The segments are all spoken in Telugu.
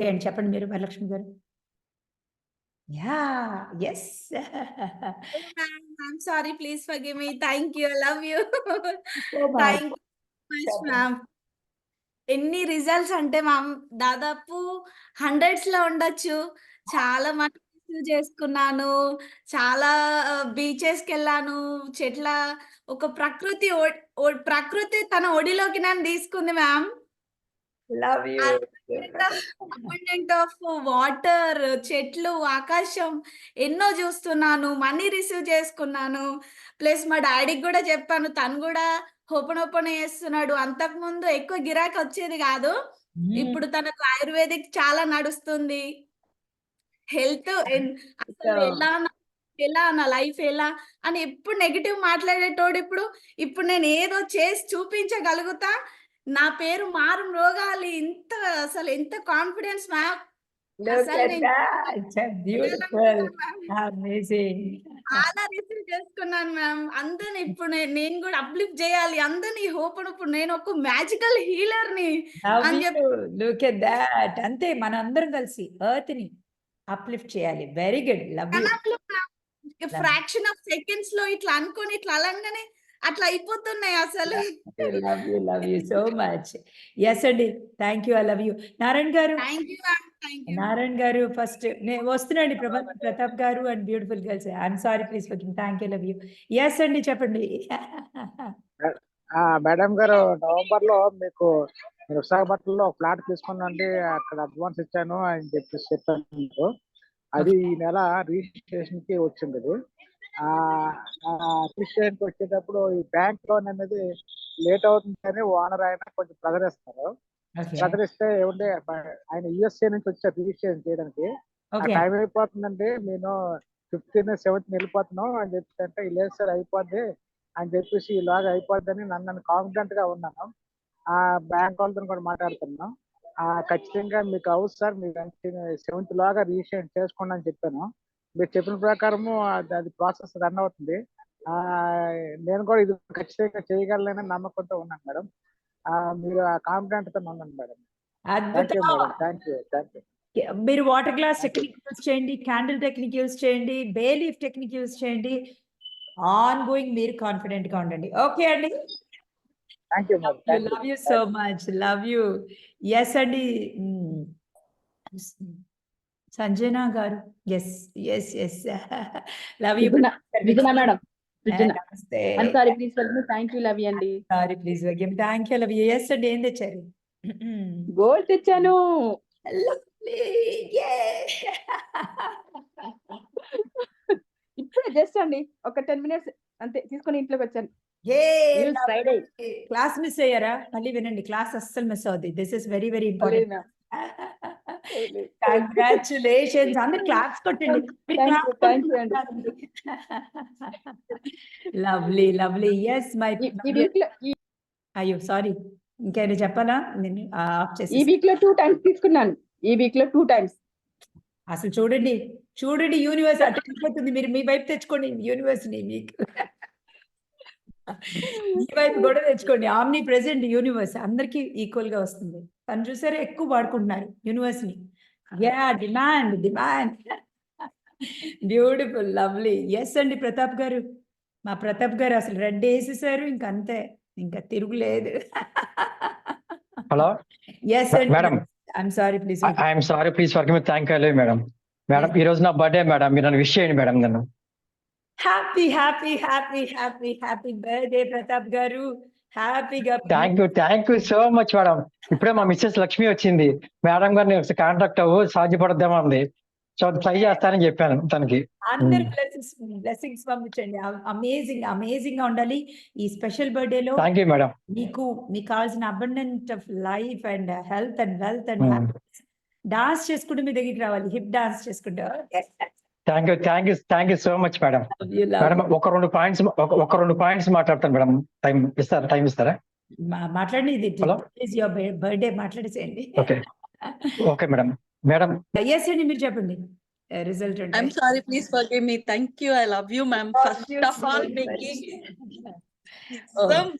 ఏంటి చెప్పండి మీరు వరలక్ష్మి గారు yeah yes me. Thank you. I love you. Thank you so much, Welcome. ma'am. ఎన్ని రిజల్ట్స్ అంటే మ్యామ్ దాదాపు హండ్రెడ్స్లో ఉండొచ్చు చాలా మంది చేసుకున్నాను చాలా బీచెస్కి వెళ్ళాను చెట్ల ఒక ప్రకృతి ప్రకృతి తన ఒడిలోకి నన్ను తీసుకుంది ma'am love you abundant of water చెట్లు ఆకాశం ఎన్నో చూస్తున్నాను మనీ రిసీవ్ చేసుకున్నాను. ప్లస్ మా డాడీకి కూడా చెప్పాను తను కూడా ఓపెన్ చేస్తున్నాడు. అంతకు ముందు ఎక్కువ గిరాకీ వచ్చేది కాదు. ఇప్పుడు తనకు ఆయుర్వేదిక్ చాలా నడుస్తుంది. హెల్త్ ఎలా ఎలా నా లైఫ్ ఎలా అని ఎప్పుడు నెగిటివ్ మాట్లాడేటోడు ఇప్పుడు ఇప్పుడు నేను ఏదో చేసి చూపించగలుగుతా నా పేరు మారు రోగాలి ఇంత అసలు ఎంత కాన్ఫిడెన్స్ మ్యామ్. చాలా రిసీవ్ చేసుకున్నాను మ్యామ్ అందరిని ఇప్పుడు నేను కూడా అప్లిఫ్ట్ చేయాలి. అందరిని హోప్ ఇప్పుడు నేను ఒక మ్యాజికల్ హీలర్ని. Look at that. అంతే మన అందరం కలిసి ఎర్త్ని అప్లిఫ్ట్ చేయాలి. Very good love you fraction of సెకండ్స్లో ఇట్లా అనుకొని ఇట్లా అలంగానే అట్లా అయిపోతున్నాయి అసలు. Love you love you so much yes అండి thank you I love you Narayana గారు నారాయణ గారు ఫస్ట్ నేను వస్తున్నాండి ప్రభా ప్రతాప్ గారు and beautiful girls I'm sorry please fucking thank you love you yes అండి చెప్పండి. ఆ మేడం గారు నవంబర్లో మీకు మీరు విశాఖపట్నంలో ఒక ఫ్లాట్ తీసుకున్నాండి. అక్కడ అడ్వాన్స్ ఇచ్చాను అని చెప్పేసి చెప్పాను అది ఈ నెల రిజిస్ట్రేషన్కి వచ్చింది అది ఆ రిజిస్ట్రేషన్కి వచ్చేటప్పుడు ఈ బ్యాంక్ లోన్ అనేది లేట్ అవుతుందని ఓనర్ ఆయన కొంచెం ప్రదరిస్తారు ప్రదరిస్తే ఏమంటే ఆయన యుఎస్ఏ నుంచి వచ్చారు రిజిస్ట్రేషన్ చేయడానికి టైం అయిపోతుందండి నేను ఫిఫ్టీన్ సెవెంత్ వెళ్ళిపోతున్నాను అని చెప్పి అంటే లేదు సార్ అయిపోద్ది అని చెప్పేసి ఇలాగ అయిపోద్దని నన్ను నన్ను కాన్ఫిడెంట్గా ఉన్నాను. ఆ బ్యాంక్ వాళ్ళతో కూడా మాట్లాడుతున్నాం. ఆ ఖచ్చితంగా మీకు అవుతుంది సార్ మీరు సెవెంత్ లాగా రిజిస్ట్రేషన్ చేసుకోండి అని చెప్పాను. మీరు చెప్పిన ప్రకారము అది ప్రాసెస్ రన్ అవుతుంది. నేను కూడా ఇది ఖచ్చితంగా చేయగలనని నమ్మకంతో ఉన్నాను మేడం. మీరు ఆ కాన్ఫిడెంట్తో ఉన్నాను madam. Thank you thank you మీరు వాటర్ గ్లాస్ టెక్నిక్ యూస్ చేయండి క్యాండిల్ టెక్నిక్ యూస్ చేయండి బే లీఫ్ టెక్నిక్ యూస్ చేయండి. ఆన్ గోయింగ్ మీరు కాన్ఫిడెంట్గా ఉండండి. ఓకే అండి? Love you so much love you yes అండి. మ్మ్. సంజన గారు. Yes yes yes love you madam నమస్తే. Sorry please thank you love అండి. Sorry please thank you love yes అండి ఏం తెచ్చారు? గోల్డ్ తెచ్చాను. ఇప్పుడే జస్ట్ అండి ఒక టెన్ మినిట్స్ అంతే తీసుకొని ఇంట్లోకి వచ్చాను. Friday. క్లాస్ మిస్ అయ్యారా? మళ్ళీ వినండి క్లాస్ అస్సలు మిస్ అవుద్ది. This is very very important congratulations అందరు క్లాస్ కొట్టండి. లవ్లీ లవ్లీ ఎస్ మై ఈ- ఈ ఈ- అయ్యో సారీ ఇంకేమైనా చెప్పాలా? నేను ఆఫ్ ఈ చేసి వీక్లో టూ టైమ్స్ తీసుకున్నాను. ఈ వీక్లో టూ టైమ్స్ అసలు చూడండి చూడండి యూనివర్స్ అటు మీరు మీ వైపు తెచ్చుకోండి. యూనివర్స్ని మీకు. మీ వైపు కూడా తెచ్చుకోండి. ఆమ్ని ప్రెసెంట్ యూనివర్స్ అందరికి ఈక్వల్గా వస్తుంది. తను చూసారా? ఎక్కువ వాడుకుంటున్నారు యూనివర్స్ని yeah demand demand beautiful lovely yes అండి ప్రతాప్ గారు. మా ప్రతాప్ గారు అసలు రెడ్ వేసేసారు. ఇంక అంతే. ఇంకా తిరుగులేదు. హలో ఎస్ అండి. Madam. I'm sorry please I'm sorry please forgive me thank you madam madam ఈ రోజు నా బర్త్డే మేడం మీరు నన్ను విష్ చేయండి మేడం నన్ను. Happy happy happy happy happy birthday Pratap గారు హ్యాపీగా thank you thank you so much madam ఇప్పుడే మా మిస్సెస్ లక్ష్మి వచ్చింది. మేడం గారిని ఒకసారి కాంటాక్ట్ అవ్వు సాధ్యపడద్దామా అంది. సో ట్రై చేస్తానని చెప్పాను తనకి. అందరు. బ్లెస్సింగ్స్ బ్లెస్సింగ్స్ పంపించండి. అమేజింగ్ అమేజింగ్గా ఉండాలి ఈ స్పెషల్ బర్త్డే లో. థ్యాంక్ యూ మేడం మీకు మీకు కావాల్సిన abundant of life and health and wealth and. Dance చేసుకుంటూ మీ దగ్గరికి రావాలి. హిప్ డాన్స్ చేసుకుంటూ. Thank you thank you thank you so much madam madam. ఒక రెండు పాయింట్స్ ఒక రెండు పాయింట్స్ మాట్లాడతాను మేడం టైం ఇస్తారా టైం ఇస్తారా మా- మాట్లాడండి ఇది birthday మాట్లాడేసేయండి okay okay madam madam yes అండి మీరు చెప్పండి result I'm sorry, please forgive me. Thank you. I love you, ma'am. First of all, making Oh. some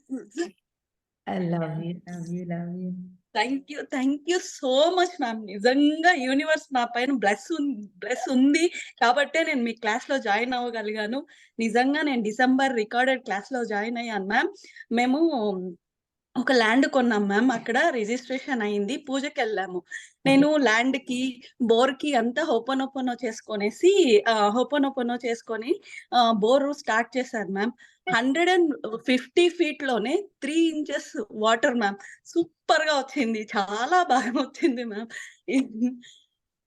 I love you, love you, love you. Thank you thank you so much ma'am నిజంగా యూనివర్స్ నా పైన బ్లెస్ బ్లెస్ ఉంది. కాబట్టే నేను మీ క్లాస్లో జాయిన్ అవ్వగలిగాను. నిజంగా నేను డిసెంబర్ రికార్డెడ్ క్లాస్లో జాయిన్ అయ్యాను మ్యామ్ మేము ఒక ల్యాండ్ కొన్నాం మ్యామ్ అక్కడ రిజిస్ట్రేషన్ అయింది. పూజకి వెళ్ళాము. నేను ల్యాండ్కి బోర్కి అంతా ఓపెన్ చేసుకొనేసి ఓపెన్ ఓపెన్ చేసుకొని బోర్ స్టార్ట్ చేశాను మ్యామ్ హండ్రెడ్ అండ్ ఫిఫ్టీ ఫీట్లోనే త్రీ ఇంచెస్ వాటర్ మ్యామ్. సూపర్గా వచ్చింది. చాలా బాగా వచ్చింది మ్యామ్.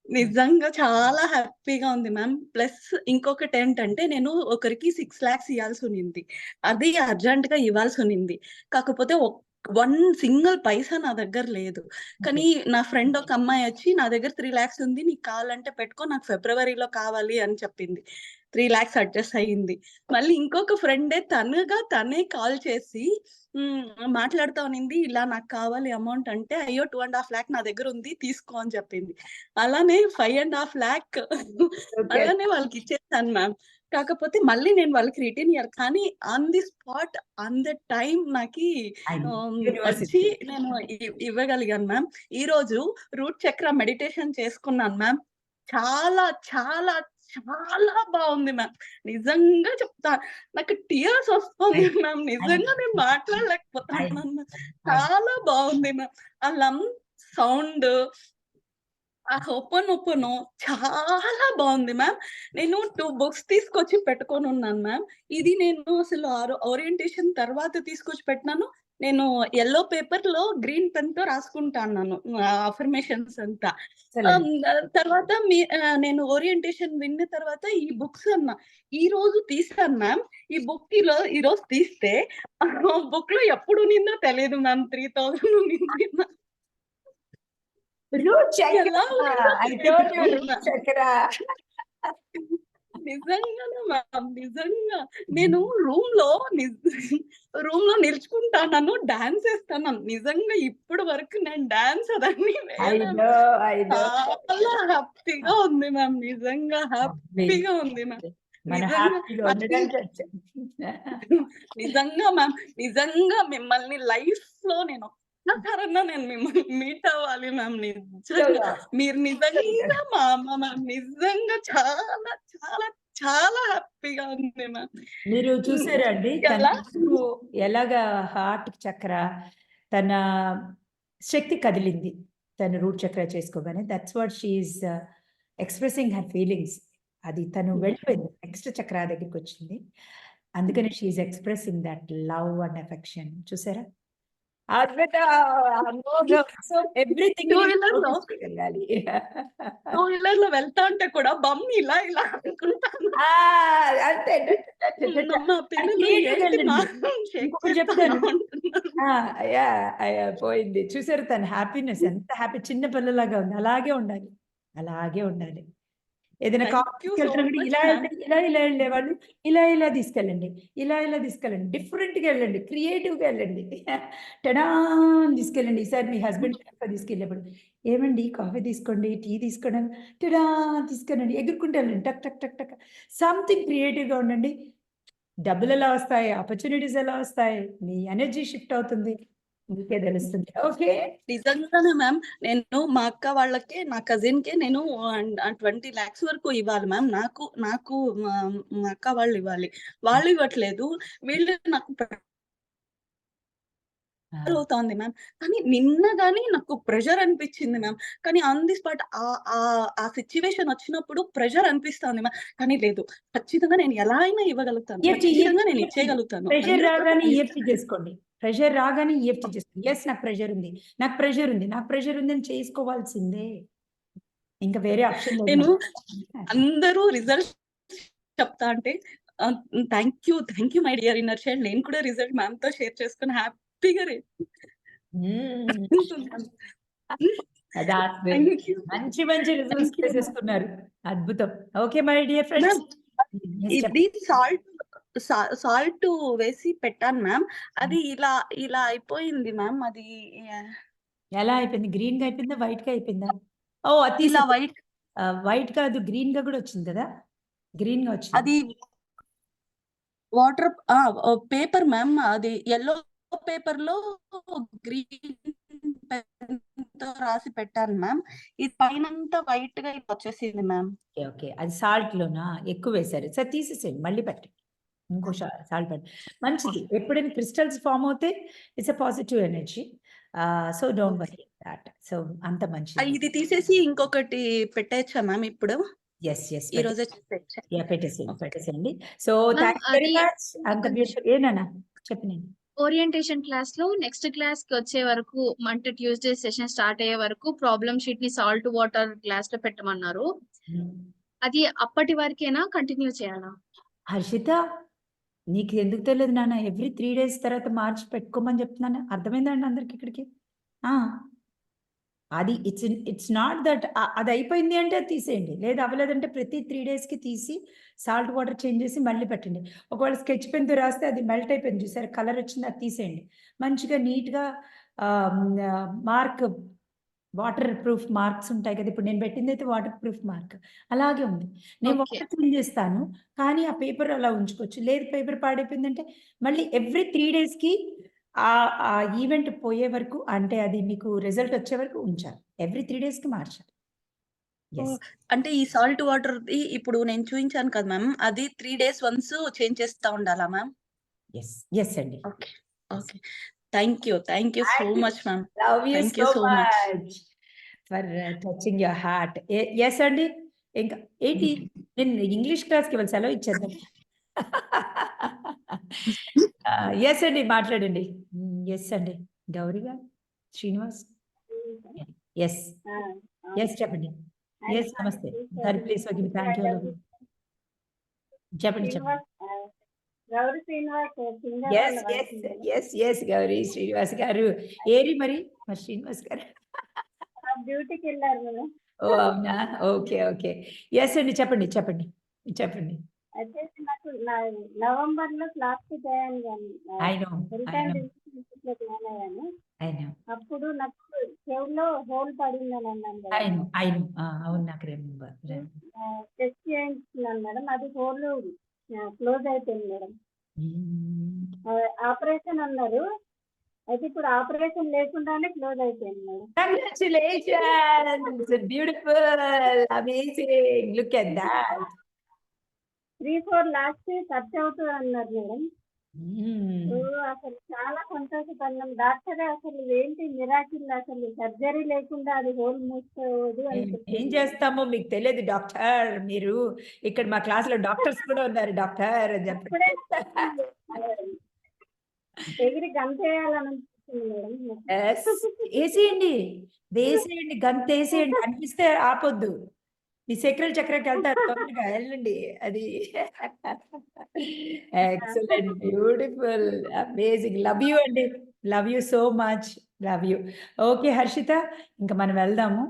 నిజంగా చాలా హ్యాపీగా ఉంది మ్యామ్. ప్లస్ ఇంకొకటి ఏంటంటే నేను ఒకరికి సిక్స్ లాక్స్ ఇవ్వాల్సి ఉన్నింది అది అర్జెంట్గా ఇవ్వాల్సి ఉన్నింది కాకపోతే వన్ సింగిల్ పైసా నా దగ్గర లేదు. కానీ నా ఫ్రెండ్ ఒక అమ్మాయి వచ్చి నా దగ్గర త్రీ లాక్స్ ఉంది. నీకు కావాలంటే పెట్టుకో. నాకు ఫిబ్రవరిలో కావాలి అని చెప్పింది. త్రీ లాక్స్ అడ్జస్ట్ అయ్యింది. మళ్ళీ ఇంకొక ఫ్రెండే తనగా తనే కాల్ చేసి "మ్, మాట్లాడుతా ఉన్నింది ఇలా నాకు కావాలి అమౌంట్ అంటే అయ్యో టూ అండ్ హాఫ్ ల్యాక్ నా దగ్గర ఉంది తీసుకో అని చెప్పింది. అలానే ఫైవ్ అండ్ హాఫ్ ల్యాక్ అలానే వాళ్ళకి ఇచ్చేసాను మ్యామ్. కాకపోతే మళ్ళీ నేను వాళ్ళకి రిటర్న్ ఇయ్యాలి. కానీ on the spot on the time నాకు ఆమ్, వచ్చి నేను ఇవ్వగలిగాను మ్యామ్. ఈ రోజు రూట్ చక్ర మెడిటేషన్ చేసుకున్నాను మ్యామ్. చాలా చాలా చాలా బాగుంది మ్యామ్ నిజంగా చెప్తా నాకు టీయర్స్ వస్తుంది మ్యామ్ నిజంగా నేను మాట్లాడలేకపోతున్నాను మ్యామ్ చాలా బాగుంది మ్యామ్ ఆ లమ్ సౌండ్ ఆ ఓపెన్ ఓపెన్ చాలా బాగుంది మ్యామ్ నేను టూ బుక్స్ తీసుకొచ్చి పెట్టుకొని ఉన్నాను మ్యామ్ ఇది నేను అసలు ఓరియంటేషన్ తర్వాత తీసుకొచ్చి పెట్టినాను. నేను ఎల్లో పేపర్లో గ్రీన్ పెన్తో రాసుకుంటాను అఫర్మేషన్స్ అంతా. తర్వాత మీ నేను ఓరియంటేషన్ విన్న తర్వాత ఈ బుక్స్ అన్నా ఈ రోజు తీసాను మ్యామ్ ఈ బుక్లో ఈ రోజు తీస్తే బుక్లో ఎప్పుడు నిందో తెలియదు మ్యామ్ త్రీ థౌసండ్ నింది చక్ర. ఎలా I told you, root చక్ర నిజంగానే మ్యామ్ నిజంగా నేను రూమ్లో రూమ్లో నిల్చుకుంటాను డాన్స్ వేస్తాను నిజంగా ఇప్పుడు వరకు నేను డాన్స్ know. చాలా హ్యాపీగా ఉంది మ్యామ్ నిజంగా హ్యాపీగా ఉంది మ్యామ్. నిజంగా మ్యామ్ నిజంగా మిమ్మల్ని లైఫ్లో నేను ఒక్కసారన్నా నేను మిమ్మల్ని మీట్ అవ్వాలి మ్యామ్ నిజంగా. మీరు నిజంగా మా అమ్మ మ్యామ్ నిజంగా చాలా చాలా చాలా హ్యాపీగా ఉంది మ్యామ్. మీరు చూసారా అండి తన ఎలా? మనసు ఎలాగా హార్ట్ చక్ర తన శక్తి కదిలింది. తన root chakra చేసుకోగానే that's what she's expressing her feelings అది తను వెళ్ళిపోయింది నెక్స్ట్ చక్ర దగ్గరికి వచ్చింది. అందుకని she's expressing that love and affection చూసారా? So everything? వెళ్ళాలి టూ వీలర్లో వెళ్తా ఉంటే కూడా బమ్ ఇలా ఇలా అనుకుంటాను అంతే. పోయింది. చూసారు తన హ్యాపీనెస్ ఎంత హ్యాపీ చిన్న పిల్లలాగా ఉంది. అలాగే ఉండాలి. అలాగే ఉండాలి. ఏదైనా కాఫీ much, ఇలా ఇలా ఇలా వెళ్ళేవాళ్ళు ఇలా ఇలా తీసుకెళ్ళండి ఇలా ఇలా తీసుకెళ్ళండి డిఫరెంట్గా వెళ్ళండి క్రియేటివ్గా వెళ్ళండి. టడా తీసుకెళ్ళండి. ఈసారి మీ హస్బెండ్ తీసుకెళ్ళేప్పుడు ఏమండి కాఫీ తీసుకోండి టీ తీసుకోండి టడా తీసుకెళ్ళండి. ఎగురుకుంటూ వెళ్ళండి. టక్ టక్ టక్ టక్. సంథింగ్ క్రియేటివ్గా ఉండండి. డబ్బులు ఎలా వస్తాయి? ఆపర్చునిటీస్ ఎలా వస్తాయి? మీ ఎనర్జీ షిఫ్ట్ అవుతుంది. మీకే తెలుస్తుంది ఓకే. నిజంగానే మ్యామ్ నేను మా అక్క వాళ్ళకి నా కజిన్కి నేను ట్వంటీ లాక్స్ వరకు ఇవ్వాలి మ్యామ్. నాకు నాకు మా అక్క వాళ్ళు ఇవ్వాలి. వాళ్ళు ఇవ్వట్లేదు. వీళ్ళు నాకు అవుతోంది మ్యామ్. కానీ నిన్న గానీ నాకు ప్రెషర్ అనిపించింది మ్యామ్. కానీ ఆన్ ది స్పాట్ ఆ సిచ్యువేషన్ వచ్చినప్పుడు ప్రెషర్ అనిపిస్తుంది మ్యామ్. కానీ లేదు. ఖచ్చితంగా నేను ఎలా అయినా ఇవ్వగలుగుతాను. ఖచ్చితంగా నేను. ఇచ్చేయగలుగుతాను. ప్రెషర్ 100% రాగానే ఇస్తాను. ఈఎఫ్టీ చేసుకోండి ప్రెషర్ రాగానే ఈఎఫ్టీ చేసుకోండి ఎస్ నాకు ప్రెషర్ ఉంది. నాకు ప్రెషర్ ఉంది. నాకు ప్రెషర్ ఉంది అని చేసుకోవాల్సిందే. ఇంకా వేరే ఆప్షన్ నేను. అందరూ రిజల్ట్ చెప్తా అంటే thank you thank you my dear inner child నేను కూడా రిజల్ట్ మ్యామ్తో షేర్ చేసుకుని హ్యాపీగా యూ మంచి మంచి రిజల్ట్స్. చేసేసుకున్నారు. అద్భుతం. ఓకే మై డియర్ ఫ్రెండ్స్ ఇది సాల్ట్ సాల్ట్ వేసి పెట్టాను మ్యామ్. అది ఇలా ఇలా అయిపోయింది మ్యామ్. అది ఎలా అయిపోయింది? గ్రీన్గా అయిపోయిందా? వైట్గా అయిపోయిందా? ఓ అది ఇలా వైట్ వైట్ కాదు గ్రీన్గా కూడా వచ్చింది కదా? గ్రీన్గా వచ్చింది. అది వాటర్ పేపర్ మ్యామ్. అది ఎల్లో పేపర్లో గ్రీన్తో రాసి పెట్టాను మ్యామ్. ఇది పైనంతా వైట్గా ఇలా వచ్చేసింది మ్యామ్. Okay okay. అది సాల్ట్ లోనా ఎక్కువ వేశారు. సరే తీసేసేయండి. మళ్ళీ పెట్టండి. ఇంకో సాల్ట్ మంచిది. ఎప్పుడైనా క్రిస్టల్స్ ఫామ్ అవుతే it's a positive energy. So don't worry that. So అంత ఆ, మంచిది ఇది తీసేసి ఇంకొకటి పెట్టేయచ్చా మ్యామ్ ఇప్పుడు? ఎస్ ఎస్ ఈ రోజే పెట్టేసేయండి. పెట్టేసేయండి సో థ్యాంక్ వెరీ మచ్ అంత బ్యూటిఫుల్ ఏనా చెప్పండి ఓరియంటేషన్ క్లాస్లో నెక్స్ట్ క్లాస్కి వచ్చే వరకు అంటే ట్యూస్డే సెషన్ స్టార్ట్ అయ్యే వరకు ప్రాబ్లమ్ షీట్ని సాల్ట్ వాటర్ గ్లాస్లో పెట్టమన్నారు. అది అప్పటి వరకేనా? కంటిన్యూ చేయాలా? హర్షిత నీకు ఎందుకు తెలియదు నాన్న? ఎవ్రీ త్రీ డేస్ తర్వాత మార్చి పెట్టుకోమని చెప్తున్నాను. అర్థమైందండి అందరికి ఇక్కడికి? అది ఇట్స్ ఇట్స్ నాట్ దట్ అది అయిపోయింది అంటే అది తీసేయండి. లేదు అవ్వలేదంటే ప్రతి త్రీ డేస్కి తీసి సాల్ట్ వాటర్ చేంజ్ చేసి మళ్ళీ పెట్టండి. ఒకవేళ స్కెచ్ పెన్తో రాస్తే అది మెల్ట్ అయిపోయింది చూసారు? కలర్ వచ్చింది అది తీసేయండి. మంచిగా నీట్గా మార్క్ వాటర్ ప్రూఫ్ మార్క్స్ ఉంటాయి కదా. ఇప్పుడు నేను పెట్టింది అయితే వాటర్ ప్రూఫ్ మార్క్ అలాగే ఉంది. నేను. వాటర్ చేంజ్ చేస్తాను కానీ ఆ పేపర్ అలా ఉంచుకోవచ్చు. లేదు పేపర్ పాడైపోయిందంటే మళ్ళీ ఎవ్రీ త్రీ డేస్కి ఆ ఆ ఈవెంట్ పోయే వరకు అంటే అది మీకు రిజల్ట్ వచ్చే వరకు ఉంచాలి. ఎవ్రీ త్రీ డేస్కి మార్చాలి. అంటే ఈ సాల్ట్ వాటర్ ఇప్పుడు నేను చూపించాను కదా మ్యామ్ అది త్రీ డేస్ వన్స్ చేంజ్ చేస్తా ఉండాలా మ్యామ్ ఎస్ ఎస్ అండి. Okay. Okay. Thank you thank you so Thank you. Much ma'am love you Thank you సో so much. Much for touching your heart yes అండి ఇంకా ఏంటి నేను ఇంగ్లీష్ క్లాస్కి వెళ్ళి సెలవు ఇచ్చేద్దాం. ఎస్ అండి మాట్లాడండి. ఎస్ అండి గౌరీ? గారు శ్రీనివాస్ ఎస్ ఎస్ చెప్పండి. ఎస్ నమస్తే. Sorry please okay thank you చెప్పండి చెప్పండి. Gauri Srinivas yes yes yes yes Gauri Srinivas garu ఏరి మరి? మరి శ్రీనివాస్ గారు డ్యూటీకి వెళ్ళారు మేడం ఓ అవునా? Okay okay. ఎస్ అండి చెప్పండి చెప్పండి చెప్పండి. అయితే నాకు నవంబర్లో క్లాస్కి join I know, I know. Join అయ్యాను. అయినా అప్పుడు నాకు చెవులో హోల్ పడిందని అన్నాను కదా. అయిన అయిన అవును నాకు రిమెంబర్ టెస్ట్ చేయించుకున్నాను మేడం. అది హోల్ క్లోజ్ అయిపోయింది మేడం. ఆపరేషన్ అన్నారు. అయితే ఇప్పుడు ఆపరేషన్ లేకుండానే క్లోజ్ అయిపోయింది madam. Congratulations beautiful amazing look at that three four lakhs ఖర్చు అవుతుంది అన్నారు మేడం. Hmm. అసలు చాలా సంతోషపడినాం డాక్టర్ అసలు ఏంటి మిరాకిల్ అసలు? సర్జరీ లేకుండా అది హోల్ మూసుకోదు అని ఏం. చేస్తామో మీకు తెలియదు డాక్టర్. మీరు ఇక్కడ మా క్లాస్లో డాక్టర్స్ కూడా ఉన్నారు డాక్టర్ అని చెప్పండి ఎగిరి గంతేయాలని అనిపిస్తుంది మేడం Yes. వేసేయండి. వేసేయండి గంత వేసేయండి. అనిపిస్తే ఆపొద్దు. మీ చక్రాలు చక్రకి వెళ్తారు తొందరగా వెళ్ళండి. అది excellent beautiful amazing love you అండి. Love you so much love you okay Harshita ఇంకా మనం వెళ్దాము.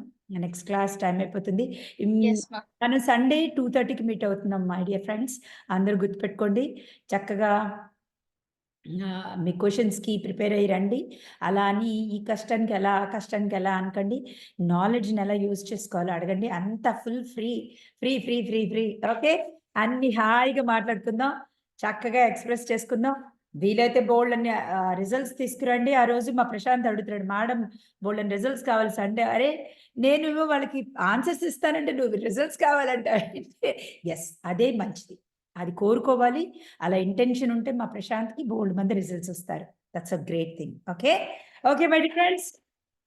నెక్స్ట్ క్లాస్ టైం అయిపోతుంది. మనం సండే టూ థర్టీకి మీట్ అవుతున్నాం మై డియర్ ఫ్రెండ్స్ అందరూ గుర్తుపెట్టుకోండి. చక్కగా మీ క్వశ్చన్స్కి ప్రిపేర్ అయ్యి రండి. అలా అని ఈ కష్టానికి ఎలా ఆ కష్టానికి ఎలా అనకండి. నాలెడ్జ్ని ఎలా యూజ్ చేసుకోవాలో అడగండి. అంత full free free free free free okay అన్ని హాయిగా మాట్లాడుకుందాం. చక్కగా ఎక్స్ప్రెస్ చేసుకుందాం. వీలైతే బోల్డ్ అన్ని రిజల్ట్స్ తీసుకురండి. ఆ రోజు మా ప్రశాంత్ అడుగుతున్నాడు మేడం బోల్డ్ అని రిజల్ట్స్ కావాలి సండే అరే నేను వాళ్ళకి ఆన్సర్స్ ఇస్తానంటే నువ్వు రిజల్ట్స్ కావాలంటే? ఎస్ అదే మంచిది. అది కోరుకోవాలి. అలా ఇంటెన్షన్ ఉంటే మా ప్రశాంత్కి బోల్డ్ మంది రిజల్ట్స్ వస్తారు. That's a great thing okay okay my friends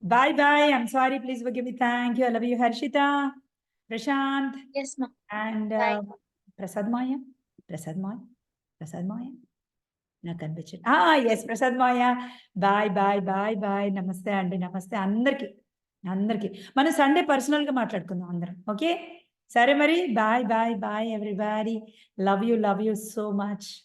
bye bye I'm sorry please give me thank you I love you Harshita Prashanth and. Prasad Maya Prasad Maya Prasad Maya నాకు అనిపించండి yes Prasad Maya bye bye bye bye నమస్తే అండి నమస్తే. అందరికి అందరికి. మనం సండే పర్సనల్గా మాట్లాడుకుందాం అందరం. Okay Sare Marie, bye, bye, bye, everybody. Love you, love you so much.